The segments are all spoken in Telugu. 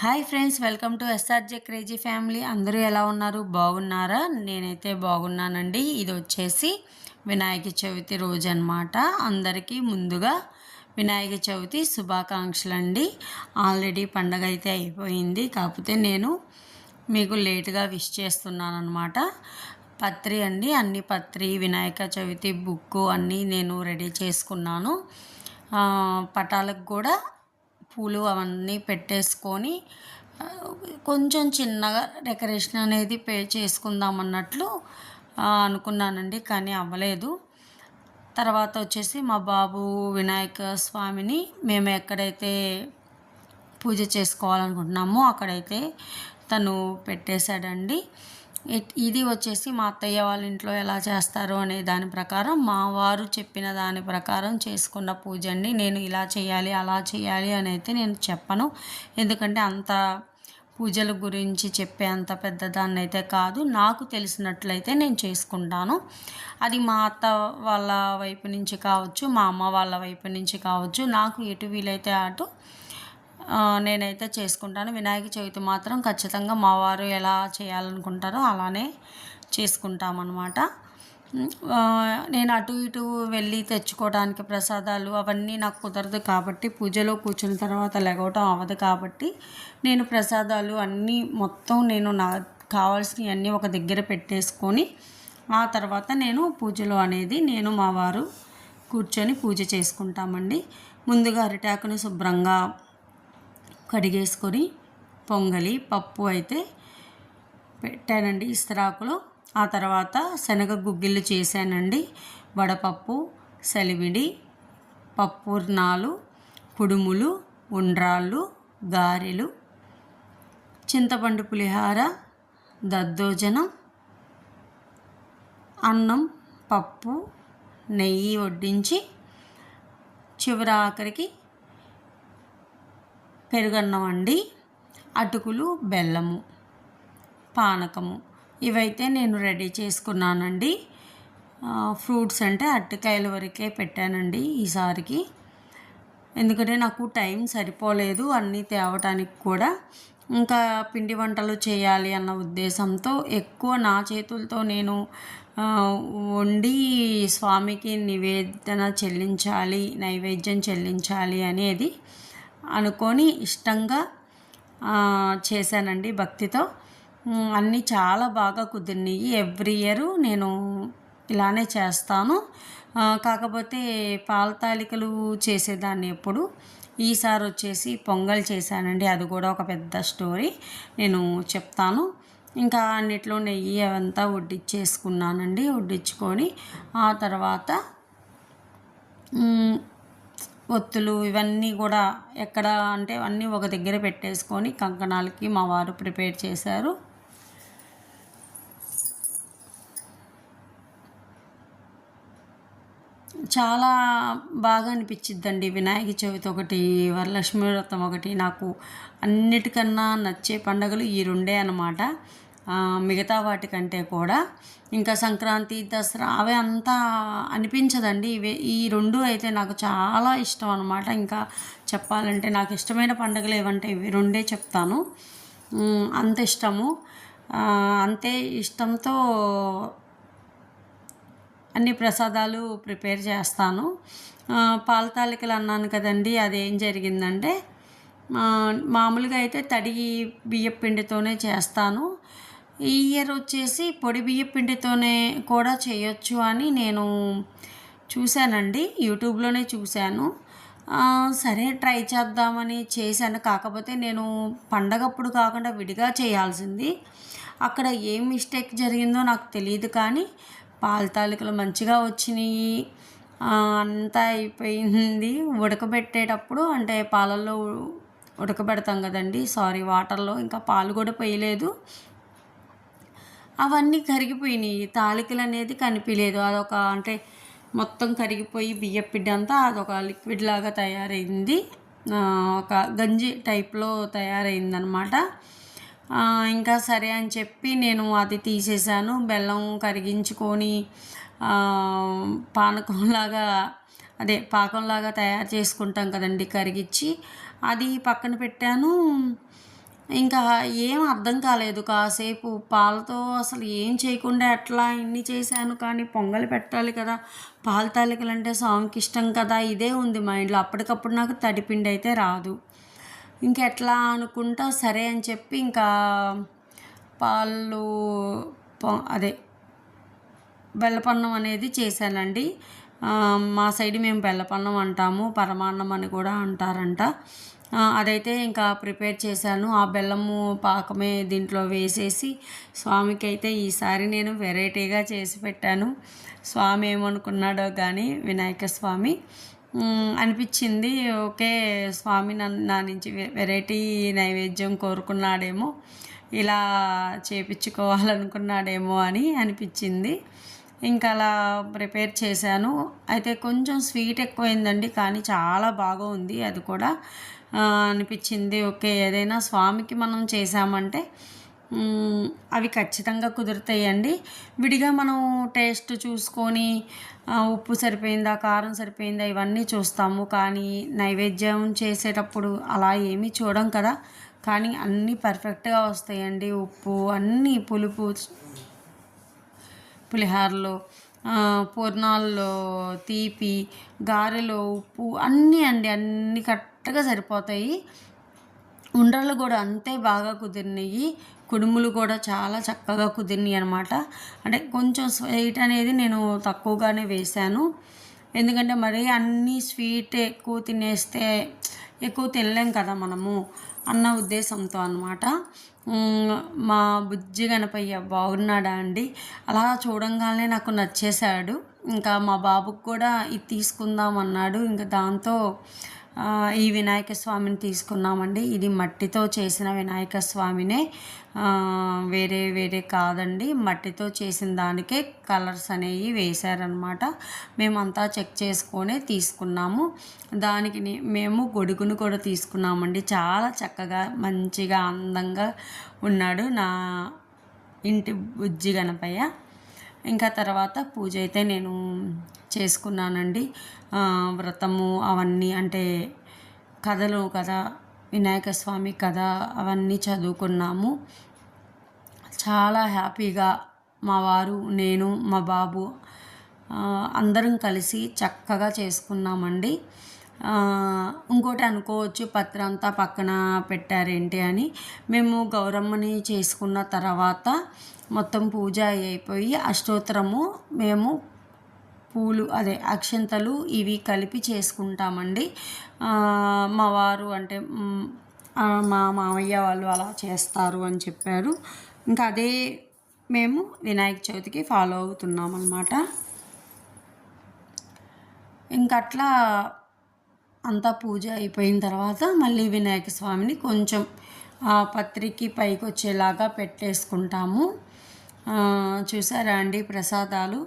Hi friends welcome to S R J crazy family. అందరూ ఎలా ఉన్నారు? బాగున్నారా? నేనైతే బాగున్నానండి. ఇది వచ్చేసి వినాయక చవితి రోజు అనమాట అందరికీ ముందుగా వినాయక చవితి శుభాకాంక్షలు అండి ఆల్రెడీ పండగ అయితే అయిపోయింది. కాకపోతే నేను మీకు లేటుగా విష్ చేస్తున్నాను అనమాట పత్రి అండి అన్ని పత్రి వినాయక చవితి బుక్ అన్నీ నేను రెడీ చేసుకున్నాను. పటాలకు కూడా పూలు అవన్నీ పెట్టేసుకొని కొంచెం చిన్నగా డెకరేషన్ అనేది పే చేసుకుందాం అన్నట్లు అనుకున్నానండి కానీ అవ్వలేదు. తర్వాత వచ్చేసి మా బాబు వినాయక స్వామిని మేము ఎక్కడైతే పూజ చేసుకోవాలనుకుంటున్నామో అక్కడైతే తను పెట్టేశాడండి. ఇది వచ్చేసి మా అత్తయ్య వాళ్ళ ఇంట్లో ఎలా చేస్తారు అనే దాని ప్రకారం మా వారు చెప్పిన దాని ప్రకారం చేసుకున్న పూజ అండి నేను ఇలా చేయాలి అలా చేయాలి అని అయితే నేను చెప్పను. ఎందుకంటే అంత పూజల గురించి చెప్పే అంత పెద్దదాన్ని అయితే కాదు. నాకు తెలిసినట్లయితే నేను చేసుకుంటాను. అది మా అత్త వాళ్ళ వైపు నుంచి కావచ్చు మా అమ్మ వాళ్ళ వైపు నుంచి కావచ్చు నాకు ఎటు వీలైతే అటు నేనైతే చేసుకుంటాను. వినాయక చవితి మాత్రం ఖచ్చితంగా మా వారు ఎలా చేయాలనుకుంటారో అలానే చేసుకుంటామన్నమాట. నేను అటు ఇటు వెళ్ళి తెచ్చుకోవడానికి ప్రసాదాలు అవన్నీ నాకు కుదరదు కాబట్టి పూజలో కూర్చున్న తర్వాత లెగవటం అవ్వదు కాబట్టి నేను ప్రసాదాలు అన్నీ మొత్తం నేను నా కావాల్సినవి అన్నీ ఒక దగ్గర పెట్టేసుకొని ఆ తర్వాత నేను పూజలో అనేది నేను మా వారు కూర్చొని పూజ చేసుకుంటామండి. ముందుగా అరిటాకుని శుభ్రంగా కడిగేసుకొని పొంగలి పప్పు అయితే పెట్టానండి ఇస్తరాకులో. ఆ తర్వాత శనగ గుగ్గిళ్ళు చేశానండి. వడపప్పు సెలివిడి పప్పుర్నాలు కుడుములు ఉండ్రాళ్ళు గారెలు చింతపండు పులిహార దద్దోజనం అన్నం పప్పు నెయ్యి వడ్డించి చివరి ఆఖరికి పెరుగన్నం అండి అటుకులు బెల్లము పానకము. ఇవైతే నేను రెడీ చేసుకున్నానండి. ఫ్రూట్స్ అంటే అరటికాయల వరకే పెట్టానండి ఈసారికి. ఎందుకంటే నాకు టైం సరిపోలేదు అన్నీ తేవటానికి కూడా. ఇంకా పిండి వంటలు చేయాలి అన్న ఉద్దేశంతో ఎక్కువ నా చేతులతో నేను వండి స్వామికి నివేదన చెల్లించాలి నైవేద్యం చెల్లించాలి అనేది అనుకొని ఇష్టంగా చేశానండి భక్తితో. అన్నీ చాలా బాగా కుదిరినాయి. ఎవ్రీ ఇయర్ నేను ఇలానే చేస్తాను. కాకపోతే పాల తాలికలు చేసేదాన్ని ఎప్పుడు. ఈసారి వచ్చేసి పొంగల్ చేశానండి. అది కూడా ఒక పెద్ద స్టోరీ. నేను చెప్తాను. ఇంకా అన్నిట్లో నెయ్యి అవంతా వడ్డిచ్చేసుకున్నానండి. వడ్డించుకొని ఆ తర్వాత ఒత్తులు ఇవన్నీ కూడా ఎక్కడ అంటే అన్నీ ఒక దగ్గర పెట్టేసుకొని కంకణాలకి మా వారు ప్రిపేర్ చేశారు. చాలా బాగా అనిపించిద్దండి. వినాయక చవితి ఒకటి వరలక్ష్మి వ్రతం ఒకటి. నాకు అన్నిటికన్నా నచ్చే పండుగలు ఈ రెండే అనమాట మిగతా వాటికంటే కూడా ఇంకా సంక్రాంతి దసరా అవే అంతా అనిపించదండి. ఇవే ఈ రెండు అయితే నాకు చాలా ఇష్టం అనమాట ఇంకా చెప్పాలంటే నాకు ఇష్టమైన పండుగలు ఏవంటే ఇవి రెండే చెప్తాను. అంత ఇష్టము. అంతే ఇష్టంతో అన్ని ప్రసాదాలు ప్రిపేర్ చేస్తాను. పాలతాలికలు పాల అన్నాను కదండి అదేం జరిగిందంటే మామూలుగా అయితే తడి బియ్యపిండితోనే చేస్తాను. ఈ ఇయర్ వచ్చేసి పొడి బియ్య పిండితోనే కూడా చేయొచ్చు అని నేను చూశానండి. యూట్యూబ్లోనే చూశాను. సరే ట్రై చేద్దామని చేశాను. కాకపోతే నేను పండగప్పుడు కాకుండా విడిగా చేయాల్సింది. అక్కడ ఏం మిస్టేక్ జరిగిందో నాకు తెలియదు కానీ పాల తాలికలు మంచిగా వచ్చినాయి. అంతా అయిపోయింది. ఉడకబెట్టేటప్పుడు అంటే పాలల్లో ఉడకబెడతాం కదండి సారీ వాటర్లో ఇంకా పాలు కూడా పోయలేదు. అవన్నీ కరిగిపోయినాయి. తాలికలు అనేది కనిపించలేదు అదొక అంటే మొత్తం కరిగిపోయి బియ్యం పిండి అంతా అదొక లిక్విడ్ లాగా తయారైంది. ఒక గంజి టైప్లో తయారైందనమాట ఇంకా సరే అని చెప్పి నేను అది తీసేసాను బెల్లం కరిగించుకొని పానకంలాగా అదే పాకంలాగా తయారు చేసుకుంటాం కదండి కరిగించి. అది పక్కన పెట్టాను. ఇంకా ఏం అర్థం కాలేదు. కాసేపు పాలతో అసలు ఏం చేయకుండా ఎట్లా ఇన్ని చేశాను. కానీ పొంగలి పెట్టాలి కదా. పాల తాలికలు అంటే సాంగ్కి ఇష్టం కదా. ఇదే ఉంది మైండ్లో. అప్పటికప్పుడు నాకు తడిపిండి అయితే రాదు. ఇంకెట్లా అనుకుంటా సరే అని చెప్పి ఇంకా పాలు అదే బెల్లపన్నం అనేది చేశానండి. మా సైడ్ మేము బెల్లపన్నం అంటాము. పరమాన్నం అని కూడా అంటారంట. అదైతే ఇంకా ప్రిపేర్ చేశాను. ఆ బెల్లము పాకమే దీంట్లో వేసేసి స్వామికి అయితే ఈసారి నేను వెరైటీగా చేసి పెట్టాను. స్వామి ఏమనుకున్నాడో కానీ వినాయక స్వామి. అనిపించింది ఓకే స్వామి నన్ను నా నుంచి వెరైటీ నైవేద్యం కోరుకున్నాడేమో ఇలా చేపించుకోవాలనుకున్నాడేమో అని అనిపించింది. ఇంకా అలా ప్రిపేర్ చేశాను. అయితే కొంచెం స్వీట్ ఎక్కువైందండి కానీ చాలా బాగా ఉంది అది కూడా. అనిపించింది. ఓకే ఏదైనా స్వామికి మనం చేసామంటే అవి ఖచ్చితంగా కుదురుతాయండి. విడిగా మనం టేస్ట్ చూసుకొని ఉప్పు సరిపోయిందా కారం సరిపోయిందా ఇవన్నీ చూస్తాము. కానీ నైవేద్యం చేసేటప్పుడు అలా ఏమీ చూడం కదా. కానీ అన్నీ పర్ఫెక్ట్గా వస్తాయండి. ఉప్పు అన్నీ పులుపు పులిహారలో పూర్ణాల్లో తీపి గారెలో ఉప్పు అన్నీ అండి. అన్నీ కట్ కరెక్ట్గా సరిపోతాయి. ఉండలు కూడా అంతే బాగా కుదిరినాయి కుడుములు కూడా చాలా చక్కగా కుదిరినాయి అనమాట అంటే కొంచెం స్వీట్ అనేది నేను తక్కువగానే వేశాను. ఎందుకంటే మరి అన్నీ స్వీట్ ఎక్కువ తినేస్తే ఎక్కువ తినలేం కదా మనము అన్న ఉద్దేశంతో అనమాట మా బుజ్జి గణపయ్య బాగున్నాడా అండి? అలా చూడంగానే నాకు నచ్చేశాడు. ఇంకా మా బాబుకు కూడా ఇది తీసుకుందాం అన్నాడు. ఇంకా దాంతో ఈ వినాయక స్వామిని తీసుకున్నామండి. ఇది మట్టితో చేసిన వినాయక స్వామినే. వేరే వేరే కాదండి. మట్టితో చేసిన దానికే కలర్స్ అనేవి వేశారనమాట మేమంతా చెక్ చేసుకొని తీసుకున్నాము. దానికి మేము గొడుగును కూడా తీసుకున్నామండి. చాలా చక్కగా మంచిగా అందంగా ఉన్నాడు నా ఇంటి బుజ్జి గణపయ్య. ఇంకా తర్వాత పూజ అయితే నేను చేసుకున్నానండి. వ్రతము అవన్నీ అంటే కథలు కదా వినాయక స్వామి కథ అవన్నీ చదువుకున్నాము. చాలా హ్యాపీగా మా వారు నేను మా బాబు అందరం కలిసి చక్కగా చేసుకున్నామండి. ఇంకోటి అనుకోవచ్చు పత్ర అంతా పక్కన పెట్టారేంటి అని. మేము గౌరమ్మని చేసుకున్న తర్వాత మొత్తం పూజ అయిపోయి అష్టోత్తరము మేము పూలు అదే అక్షంతలు ఇవి కలిపి చేసుకుంటామండి. మా వారు అంటే మా మామయ్య వాళ్ళు అలా చేస్తారు అని చెప్పారు. ఇంకా అదే మేము వినాయక చవితికి ఫాలో అవుతున్నాం అన్నమాట ఇంకట్లా అంతా పూజ అయిపోయిన తర్వాత మళ్ళీ వినాయక స్వామిని కొంచెం పత్రికి పైకి వచ్చేలాగా పెట్టేసుకుంటాము. చూసారా అండి ప్రసాదాలు?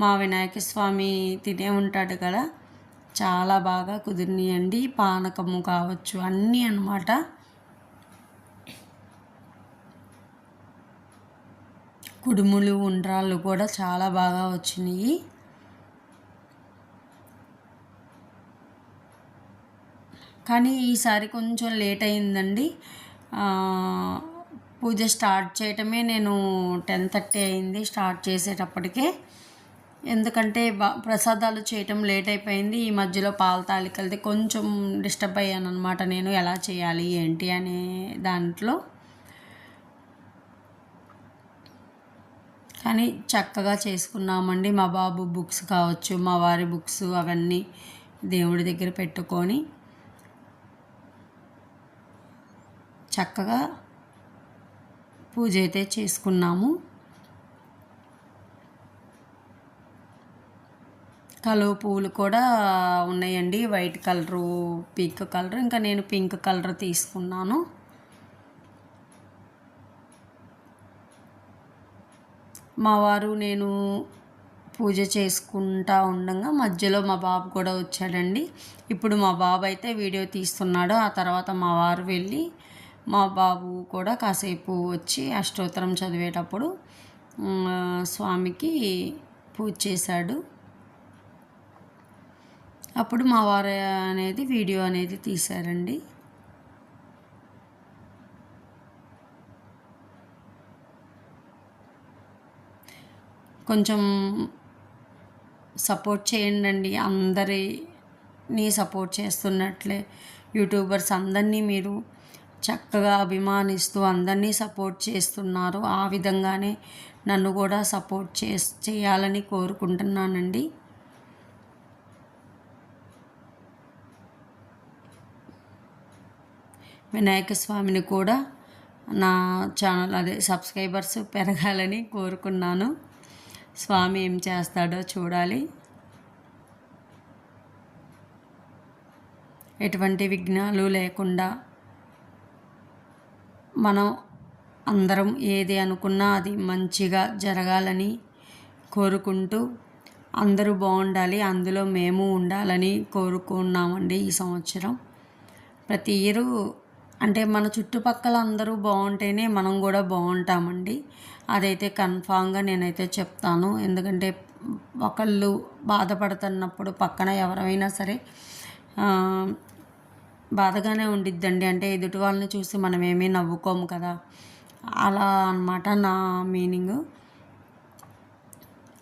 మా వినాయక స్వామి తినే ఉంటాడు కదా చాలా బాగా కుదిరినాయండి. పానకము కావచ్చు అన్నీ అనమాట కుడుములు ఉండ్రాళ్ళు కూడా చాలా బాగా వచ్చినాయి. కానీ ఈసారి కొంచెం లేట్ అయిందండి. పూజ స్టార్ట్ చేయటమే నేను టెన్ థర్టీ అయింది స్టార్ట్ చేసేటప్పటికే. ఎందుకంటే ప్రసాదాలు చేయటం లేట్ అయిపోయింది. ఈ మధ్యలో పాల తాలికలది కొంచెం డిస్టర్బ్ అయ్యాను అనమాట నేను ఎలా చేయాలి ఏంటి అనే దాంట్లో. కానీ చక్కగా చేసుకున్నామండి. మా బాబు బుక్స్ కావచ్చు మా వారి బుక్స్ అవన్నీ దేవుడి దగ్గర పెట్టుకొని చక్కగా పూజ అయితే చేసుకున్నాము. కలువ పువ్వులు కూడా ఉన్నాయండి. వైట్ కలరు పింక్ కలర్ ఇంకా నేను పింక్ కలర్ తీసుకున్నాను. మా వారు నేను పూజ చేసుకుంటా ఉండగా మధ్యలో మా బాబు కూడా వచ్చాడండి. ఇప్పుడు మా బాబు అయితే వీడియో తీస్తున్నాడు. ఆ తర్వాత మా వారు వెళ్ళి మా బాబు కూడా కాసేపు వచ్చి అష్టోత్తరం చదివేటప్పుడు స్వామికి పూజ చేశాడు. అప్పుడు మా వారు అనేది వీడియో అనేది తీశారండి. కొంచెం సపోర్ట్ చేయండి అందరినీ సపోర్ట్ చేస్తున్నట్లే యూట్యూబర్స్ అందరినీ మీరు చక్కగా అభిమానిస్తూ అందరినీ సపోర్ట్ చేస్తున్నారు. ఆ విధంగానే నన్ను కూడా సపోర్ట్ చే చేయాలని కోరుకుంటున్నానండి. వినాయక స్వామిని కూడా నా ఛానల్ అదే సబ్స్క్రైబర్స్ పెరగాలని కోరుకున్నాను. స్వామి ఏం చేస్తాడో చూడాలి. ఎటువంటి విఘ్నాలు లేకుండా మనం అందరం ఏది అనుకున్నా అది మంచిగా జరగాలని కోరుకుంటూ అందరూ బాగుండాలి అందులో మేము ఉండాలని కోరుకున్నామండి ఈ సంవత్సరం. ప్రతి ఇయరు అంటే మన చుట్టుపక్కల అందరూ బాగుంటేనే మనం కూడా బాగుంటామండి. అదైతే కన్ఫామ్గా నేనైతే చెప్తాను. ఎందుకంటే ఒకళ్ళు బాధపడుతున్నప్పుడు పక్కన ఎవరైనా సరే బాధగానే ఉండిద్దండి. అంటే ఎదుటి వాళ్ళని చూసి మనం ఏమీ నవ్వుకోము కదా. అలా అనమాట నా మీనింగ్.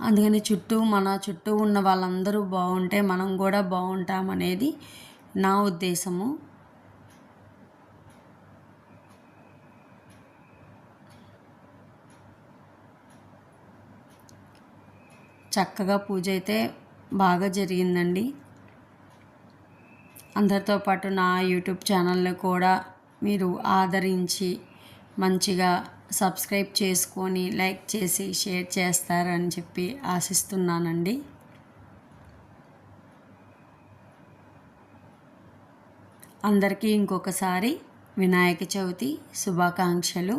అందుకని చుట్టూ మన చుట్టూ ఉన్న వాళ్ళందరూ బాగుంటే మనం కూడా బాగుంటామనేది నా ఉద్దేశము. చక్కగా పూజ అయితే బాగా జరిగిందండి. అందరితో పాటు నా యూట్యూబ్ ఛానల్ని కూడా మీరు ఆదరించి మంచిగా సబ్స్క్రైబ్ చేసుకొని లైక్ చేసి షేర్ చేస్తారని చెప్పి ఆశిస్తున్నానండి. అందరికీ ఇంకొకసారి వినాయక చవితి శుభాకాంక్షలు.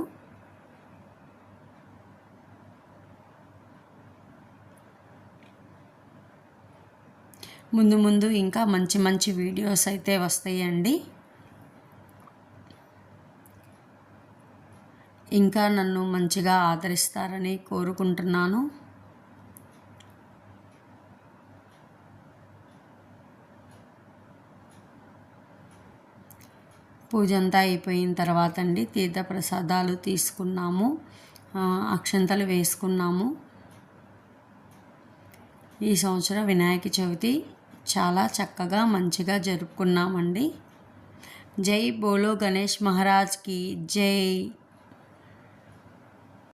ముందు ముందు ఇంకా మంచి మంచి వీడియోస్ అయితే వస్తాయండి. ఇంకా నన్ను మంచిగా ఆదరిస్తారని కోరుకుంటున్నాను. పూజ అంతా అయిపోయిన తర్వాత అండి తీర్థప్రసాదాలు తీసుకున్నాము. అక్షంతలు వేసుకున్నాము. ఈ సంవత్సరం వినాయక చవితి చాలా చక్కగా మంచిగా జరుపుకున్నామండి. జై బోలో గణేష్ మహారాజ్కి జై.